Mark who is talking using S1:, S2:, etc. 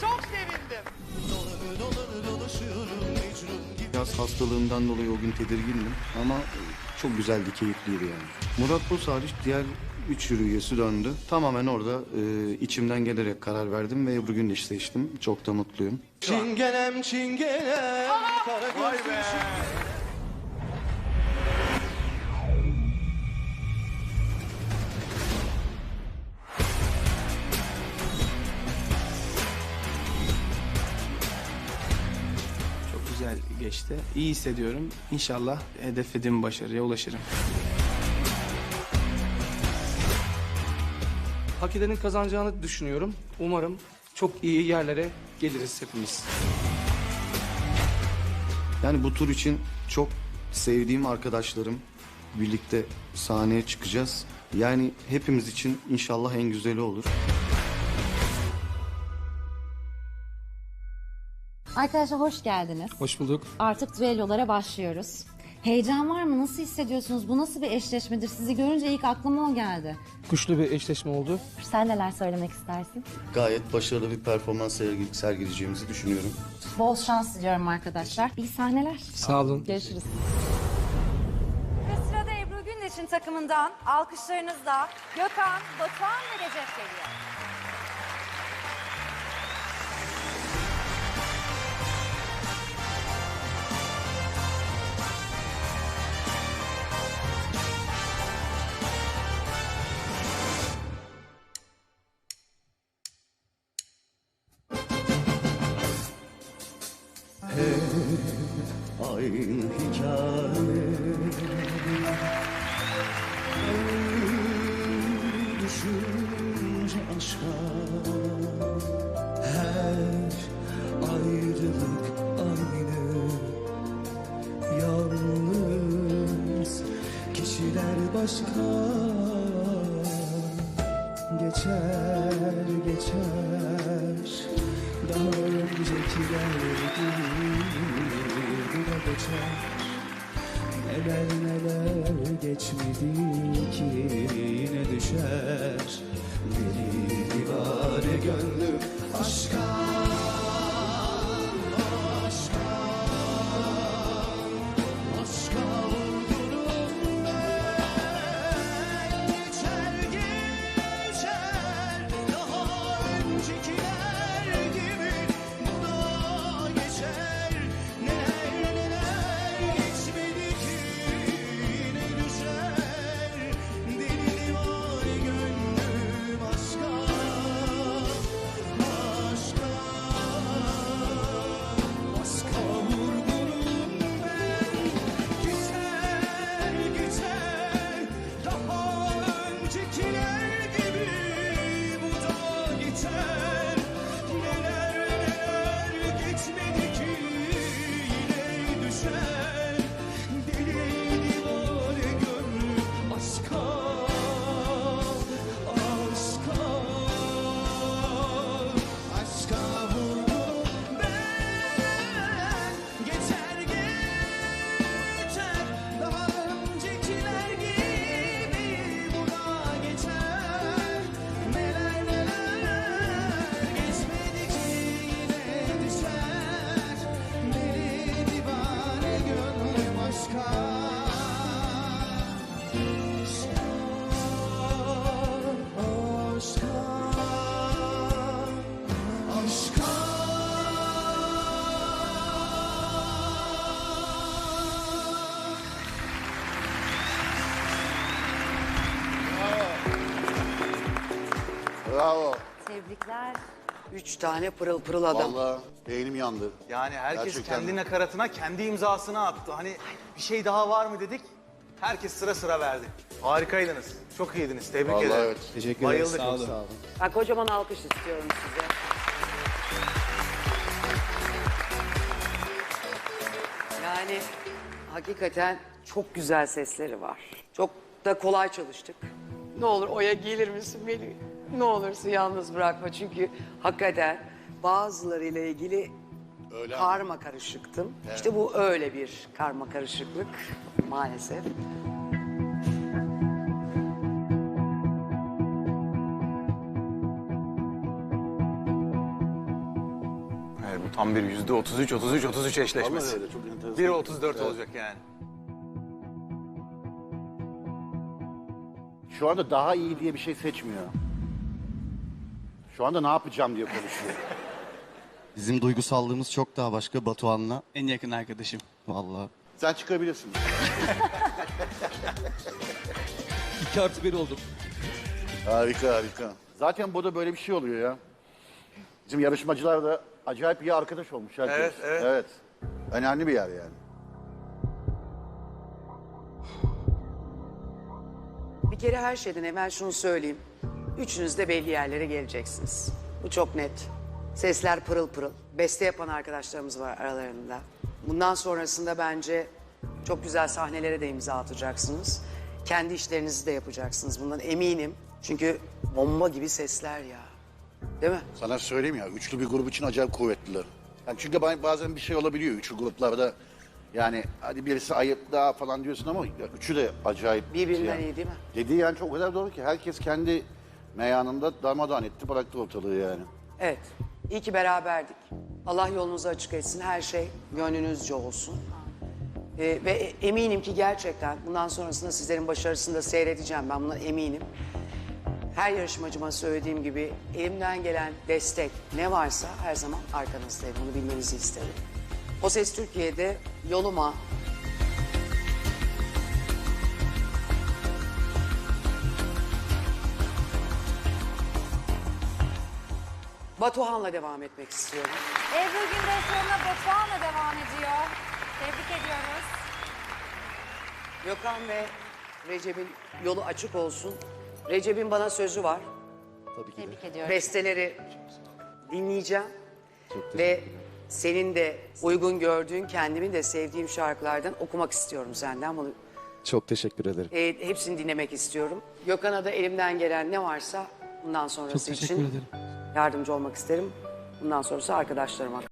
S1: Çok sevindim.
S2: Biraz hastalığından dolayı o gün tedirgindim ama çok güzeldi, keyifliydi yani. Murat Boz hariç diğer üç jüri üyesi döndü. Tamamen orada e, içimden gelerek karar verdim ve Ebru Gündeş'i seçtim. Çok da mutluyum.
S3: Çingenem çingenem kara
S1: Vay be.
S4: Geçti. İyi hissediyorum. İnşallah hedeflediğim başarıya ulaşırım.
S5: hak edenin kazanacağını düşünüyorum. Umarım çok iyi yerlere geliriz hepimiz.
S2: Yani bu tur için çok sevdiğim arkadaşlarım birlikte sahneye çıkacağız. Yani hepimiz için inşallah en güzeli olur.
S6: Arkadaşlar hoş geldiniz.
S5: Hoş bulduk.
S6: Artık düellolara başlıyoruz. Heyecan var mı? Nasıl hissediyorsunuz? Bu nasıl bir eşleşmedir? Sizi görünce ilk aklıma o geldi.
S5: Güçlü bir eşleşme oldu.
S6: Sen neler söylemek istersin?
S2: Gayet başarılı bir performans sergi- sergileyeceğimizi düşünüyorum.
S6: Bol şans diliyorum arkadaşlar. İyi sahneler.
S5: Sağ olun.
S6: Görüşürüz.
S7: Ve sırada Ebru Gündeş'in takımından alkışlarınızla Gökhan, Batuhan ve Recep geliyor.
S3: Aynı hikaye. Düşünce aşka. Her ayrılık aynı. Yalnız kişiler başka. Geçer geçer. Daha öncekiler gibi geçer Neler neler geçmedi ki yine düşer? Deli divane gönlüm aşka
S8: Bravo.
S7: Tebrikler.
S1: Üç tane pırıl pırıl adam.
S8: Vallahi beynim yandı.
S9: Yani herkes
S8: Gerçekten
S9: kendi
S8: mi?
S9: nakaratına kendi imzasını attı. Hani bir şey daha var mı dedik. Herkes sıra sıra verdi. Harikaydınız. Çok iyiydiniz. Tebrik
S8: Vallahi
S9: ederim.
S8: evet.
S4: Teşekkür ederim.
S9: Bayıldık.
S4: Sağ olun.
S1: Ben kocaman alkış istiyorum size. Yani hakikaten çok güzel sesleri var. Çok da kolay çalıştık. Ne olur oya gelir misin beni? ne olursun yalnız bırakma çünkü hakikaten bazılarıyla ilgili
S8: öyle
S1: karma karışıktım. Evet. İşte bu öyle bir karma karışıklık maalesef.
S9: Evet, bu tam bir yüzde 33 33 33 eşleşmesi.
S8: Öyle, çok enteresan.
S9: 1 34 evet. olacak yani.
S8: Şu anda daha iyi diye bir şey seçmiyor. Şu anda ne yapacağım diye konuşuyor.
S2: Bizim duygusallığımız çok daha başka Batuhan'la.
S4: En yakın arkadaşım.
S2: Vallahi.
S8: Sen çıkabilirsin.
S5: 2 artı 1 oldum.
S8: Harika harika. Zaten burada böyle bir şey oluyor ya. Bizim yarışmacılar da acayip iyi arkadaş olmuş herkes.
S9: Evet, evet.
S8: Evet. Önemli bir yer yani.
S1: Bir kere her şeyden evvel şunu söyleyeyim. Üçünüz de belli yerlere geleceksiniz. Bu çok net. Sesler pırıl pırıl. Beste yapan arkadaşlarımız var aralarında. Bundan sonrasında bence çok güzel sahnelere de imza atacaksınız. Kendi işlerinizi de yapacaksınız. Bundan eminim. Çünkü bomba gibi sesler ya. Değil mi?
S8: Sana söyleyeyim ya, üçlü bir grup için acayip kuvvetliler. Yani çünkü ba- bazen bir şey olabiliyor üçlü gruplarda. Yani hadi birisi ayıp daha falan diyorsun ama ya üçü de acayip.
S1: Birbirinden
S8: yani.
S1: iyi değil mi?
S8: Dediği yani çok o kadar doğru ki herkes kendi meyanında darmadağın etti bıraktı ortalığı yani.
S1: Evet. İyi ki beraberdik. Allah yolunuzu açık etsin. Her şey gönlünüzce olsun. Ee, ve eminim ki gerçekten bundan sonrasında sizlerin başarısını da seyredeceğim. Ben bundan eminim. Her yarışmacıma söylediğim gibi elimden gelen destek ne varsa her zaman arkanızdayım. Bunu bilmenizi isterim. O Ses Türkiye'de yoluma Batuhan'la devam etmek istiyorum.
S7: Ebru Gündeş yoluna Batuhan'la devam ediyor. Tebrik ediyoruz.
S1: Gökhan ve Recep'in yolu açık olsun. Recep'in bana sözü var.
S6: Tebrik ediyorum.
S1: Besteleri dinleyeceğim. Ve senin de uygun gördüğün, kendimin de sevdiğim şarkılardan okumak istiyorum senden. Bunu
S2: Çok teşekkür ederim.
S1: e, hepsini dinlemek istiyorum. Gökhan'a da elimden gelen ne varsa bundan sonrası için yardımcı olmak isterim. Bundan sonrası arkadaşlarıma.